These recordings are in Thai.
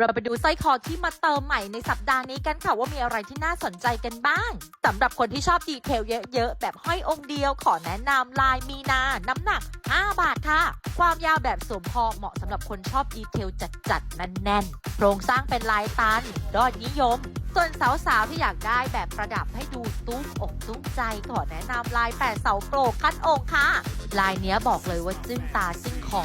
เราไปดูสร้อยคอที่มาเติมใหม่ในสัปดาห์นี้กันค่ะว่ามีอะไรที่น่าสนใจกันบ้างสำหรับคนที่ชอบดีเทลเยอะๆ แบบห้อยองค์เดียวขอแนะนำลายมีนา น้ำหนัก 5 บาทค่ะ ความยาวแบบสวมคอเหมาะสำหรับคนชอบดีเทลจัดๆแน่นๆโครงสร้างเป็นลายตันยอดนิยม ส่วนสาวๆที่อยากได้แบบประดับให้ดูตุ้มอกตุ้มใจขอแนะนำลายแปดเสาโปรคัดองค์ค่ะ ลายเนี้ยบอกเลยว่าจึ้งตาจึ้งคอ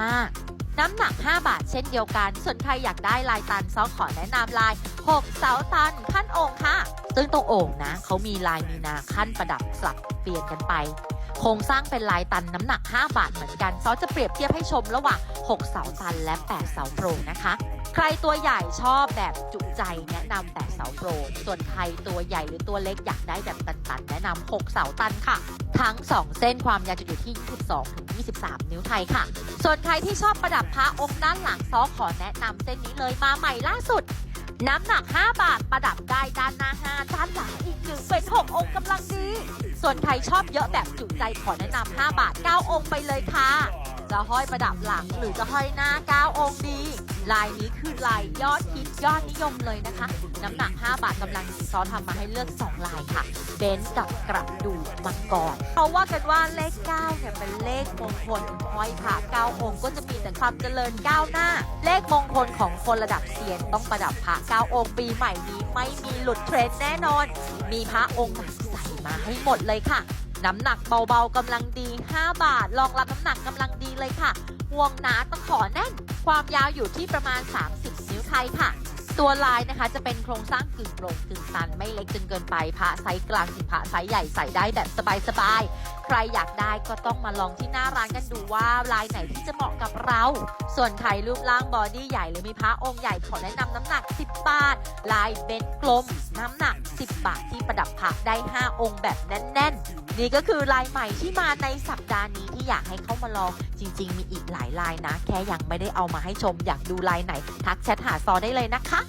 มากๆ น้ำหนัก 5 บาทเช่นเดียวกัน ส่วนใครอยากได้ลายตันซอขอแนะนำลาย 6 เสาตันขั้นโอ่งค่ะ ซึ่งตรงโอ่งนะเขามีลายมีนาขั้นประดับสลับเปลี่ยนกันไป โครงสร้างเป็นลายตันน้ำหนัก 5 บาทเหมือนกันซอจะเปรียบเทียบให้ชมระหว่าง 6 เสาตันและ 8 เสาโปรนะคะ ใครตัวใหญ่ชอบแบบจุใจแนะนำ8เสาโปรส่วนใครตัวใหญ่หรือตัวเล็กอยากได้แบบตันๆ แนะนำ6เสาตันค่ะ ทั้ง 2 เส้นความยาวจะอยู่ที่ 22 ถึง 23 นิ้วไทยค่ะ ส่วนใครที่ชอบประดับพระองค์ด้านหลังซอขอแนะนำเส้นนี้เลยมาใหม่ล่าสุดน้ำหนัก 5 บาทประดับได้ด้านหน้า5ด้านหลังอีกหนึ่งเป็น 6 องค์กำลังดี ส่วนใครชอบเยอะแบบจุใจขอแนะนำ5บาท 9 องค์ไปเลยค่ะ จะห้อยประดับหลังหรือจะห้อยหน้า 9 องค์ดี ลายนี้คือลายยอดฮิตยอดนิยมเลยนะคะ น้ำหนัก 5 บาทกำลังดีซอทำมาให้เลือก 2 ลายค่ะ เบนซ์กับกระดูกมังกรเขาว่ากันว่าเลข 9 เนี่ยเป็นเลขมงคลห้อยพระ9 องค์ก็จะมีแต่ความเจริญก้าวหน้า เลขมงคลของคนระดับเซียนต้องประดับพระ9องค์ปีใหม่นี้ไม่มีหลุดเทรนด์แน่นอน มีพระองค์ไหน มาให้หมดเลยค่ะ น้ำหนักเบาๆกำลังดี 5 บาทรองรับน้ำหนักกำลังดีเลยค่ะห่วงหนาต้องขอแน่น ความยาวอยู่ที่ประมาณ 30 นิ้วไทยค่ะ ตัวลายนะคะจะเป็นโครงสร้างกึ่งโปร่งกึ่งตันไม่เล็กจนเกินไปพระไซส์กลางถึงพระไซส์ใหญ่ใส่ได้แบบสบายๆ ใครอยากได้ก็ต้องมาลองที่หน้าร้านกันดูว่าลายไหนที่จะเหมาะกับเรา ส่วนใครรูปร่างบอดี้ใหญ่หรือมีพระองค์ใหญ่ขอแนะนำน้ำหนัก 10 บาท ลายเบนกลม น้ำหนัก 10 บาทที่ประดับพระได้ 5 องค์แบบแน่นๆ นี่ก็คือลายใหม่ที่มาในสัปดาห์นี้ที่อยากให้เข้ามาลอง จริง ๆ มีอีกหลายลายนะ แค่ยังไม่ได้เอามาให้ชมอยากดูลายไหน ทักแชทหาซอได้เลยนะคะ